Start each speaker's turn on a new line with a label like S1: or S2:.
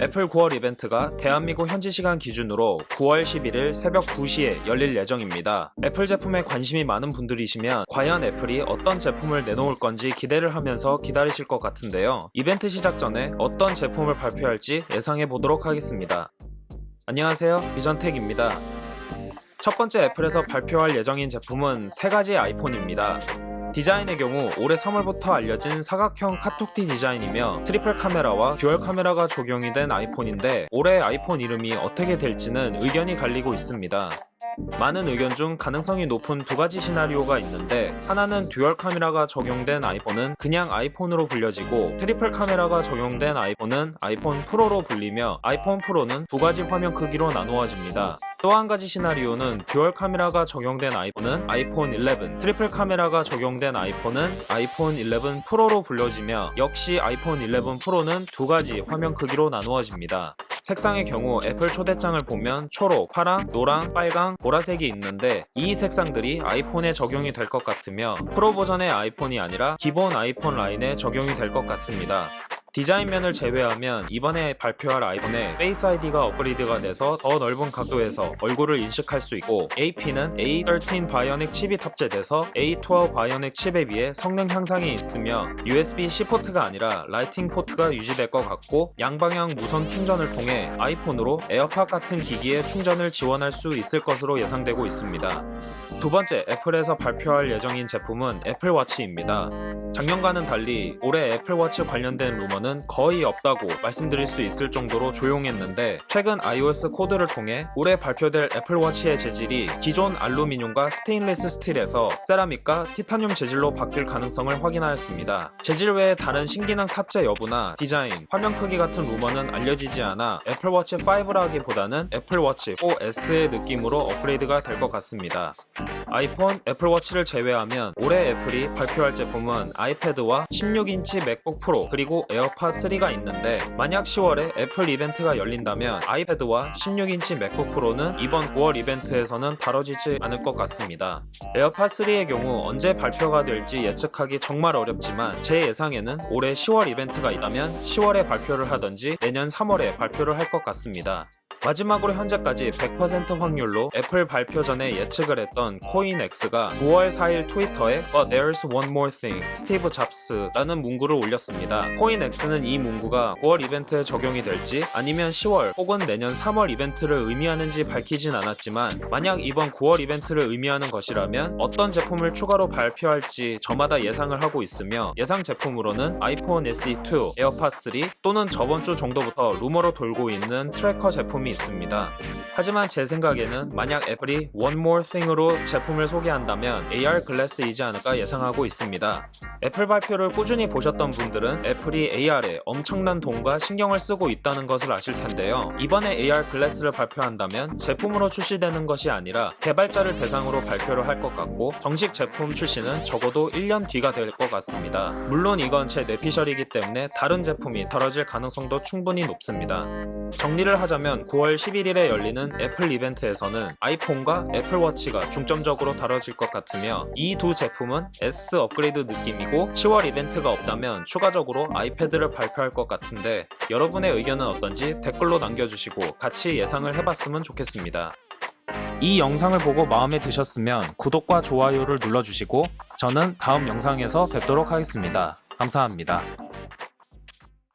S1: 애플 9월 이벤트가 대한민국 현지 시간 기준으로 9월 11일 새벽 2시에 열릴 예정입니다. 애플 제품에 관심이 많은 분들이시면 과연 애플이 어떤 제품을 내놓을 건지 기대를 하면서 기다리실 것 같은데요. 이벤트 시작 전에 어떤 제품을 발표할지 예상해 보도록 하겠습니다. 안녕하세요. 비전텍입니다. 첫 번째 애플에서 발표할 예정인 제품은 세 가지 아이폰입니다. 디자인의 경우 올해 3월부터 알려진 사각형 카톡티 디자인이며 트리플 카메라와 듀얼 카메라가 적용이 된 아이폰인데 올해 아이폰 이름이 어떻게 될지는 의견이 갈리고 있습니다. 많은 의견 중 가능성이 높은 두 가지 시나리오가 있는데 하나는 듀얼 카메라가 적용된 아이폰은 그냥 아이폰으로 불려지고 트리플 카메라가 적용된 아이폰은 아이폰 프로로 불리며 아이폰 프로는 두 가지 화면 크기로 나누어집니다. 또 한 가지 시나리오는 듀얼 카메라가 적용된 아이폰은 아이폰 11, 트리플 카메라가 적용된 아이폰은 아이폰 11 프로로 불려지며 역시 아이폰 11 프로는 두 가지 화면 크기로 나누어집니다. 색상의 경우 애플 초대장을 보면 초록, 파랑, 노랑, 빨강, 보라색이 있는데 이 색상들이 아이폰에 적용이 될 것 같으며 프로 버전의 아이폰이 아니라 기본 아이폰 라인에 적용이 될 것 같습니다. 디자인 면을 제외하면 이번에 발표할 아이폰에 페이스 아이디가 업그레이드가 돼서 더 넓은 각도에서 얼굴을 인식할 수 있고 AP는 A13 바이오닉 칩이 탑재돼서 A12 바이오닉 칩에 비해 성능 향상이 있으며 USB-C 포트가 아니라 라이팅 포트가 유지될 것 같고 양방향 무선 충전을 통해 아이폰으로 에어팟 같은 기기에 충전을 지원할 수 있을 것으로 예상되고 있습니다. 두 번째 애플에서 발표할 예정인 제품은 애플워치입니다. 작년과는 달리 올해 애플워치 관련된 루머는 거의 없다고 말씀드릴 수 있을 정도로 조용했는데 최근 iOS 코드를 통해 올해 발표될 애플워치의 재질이 기존 알루미늄과 스테인리스 스틸에서 세라믹과 티타늄 재질로 바뀔 가능성을 확인하였습니다. 재질 외에 다른 신기능 탑재 여부나 디자인, 화면 크기 같은 루머는 알려지지 않아 애플워치 5라기보다는 애플워치 4S의 느낌으로 업그레이드가 될 것 같습니다. 아이폰, 애플워치를 제외하면 올해 애플이 발표할 제품은 아이패드와 16인치 맥북 프로 그리고 에어 팟 3가 있는데 만약 10월에 애플 이벤트가 열린다면 아이패드와 16인치 맥북 프로는 이번 9월 이벤트에서는 다뤄지지 않을 것 같습니다. 에어팟 3의 경우 언제 발표가 될지 예측하기 정말 어렵지만 제 예상에는 올해 10월 이벤트가 있다면 10월에 발표를 하던지 내년 3월에 발표를 할 것 같습니다. 마지막으로 현재까지 100% 확률로 애플 발표 전에 예측을 했던 코인X가 9월 4일 트위터에 But there's one more thing, 스티브 잡스라는 문구를 올렸습니다. 코인 X는 이 문구가 9월 이벤트에 적용이 될지 아니면 10월 혹은 내년 3월 이벤트를 의미하는지 밝히진 않았지만 만약 이번 9월 이벤트를 의미하는 것이라면 어떤 제품을 추가로 발표할지 저마다 예상을 하고 있으며 예상 제품으로는 아이폰 SE2, 에어팟 3 또는 저번 주 정도부터 루머로 돌고 있는 트래커 제품이 있습니다. 하지만 제 생각에는 만약 애플이 One More Thing으로 제품을 소개한다면 AR 글래스이지 않을까 예상하고 있습니다. 애플 발표를 꾸준히 보셨던 분들은 애플이 AR 에 엄청난 돈과 신경을 쓰고 있다는 것을 아실 텐데요. 이번에 AR 글래스를 발표한다면 제품으로 출시되는 것이 아니라 개발자를 대상으로 발표를 할 것 같고 정식 제품 출시는 적어도 1년 뒤가 될 것 같습니다. 물론 이건 제 뇌피셜이기 때문에 다른 제품이 다뤄질 가능성도 충분히 높습니다. 정리를 하자면 9월 11일에 열리는 애플 이벤트에서는 아이폰과 애플워치가 중점적으로 다뤄질 것 같으며 이 두 제품은 S 업그레이드 느낌이고 10월 이벤트가 없다면 추가적으로 아이패드를 발표할 것 같은데 여러분의 의견은 어떤지 댓글로 남겨주시고 같이 예상을 해봤으면 좋겠습니다. 이 영상을 보고 마음에 드셨으면 구독과 좋아요를 눌러주시고 저는 다음 영상에서 뵙도록 하겠습니다. 감사합니다.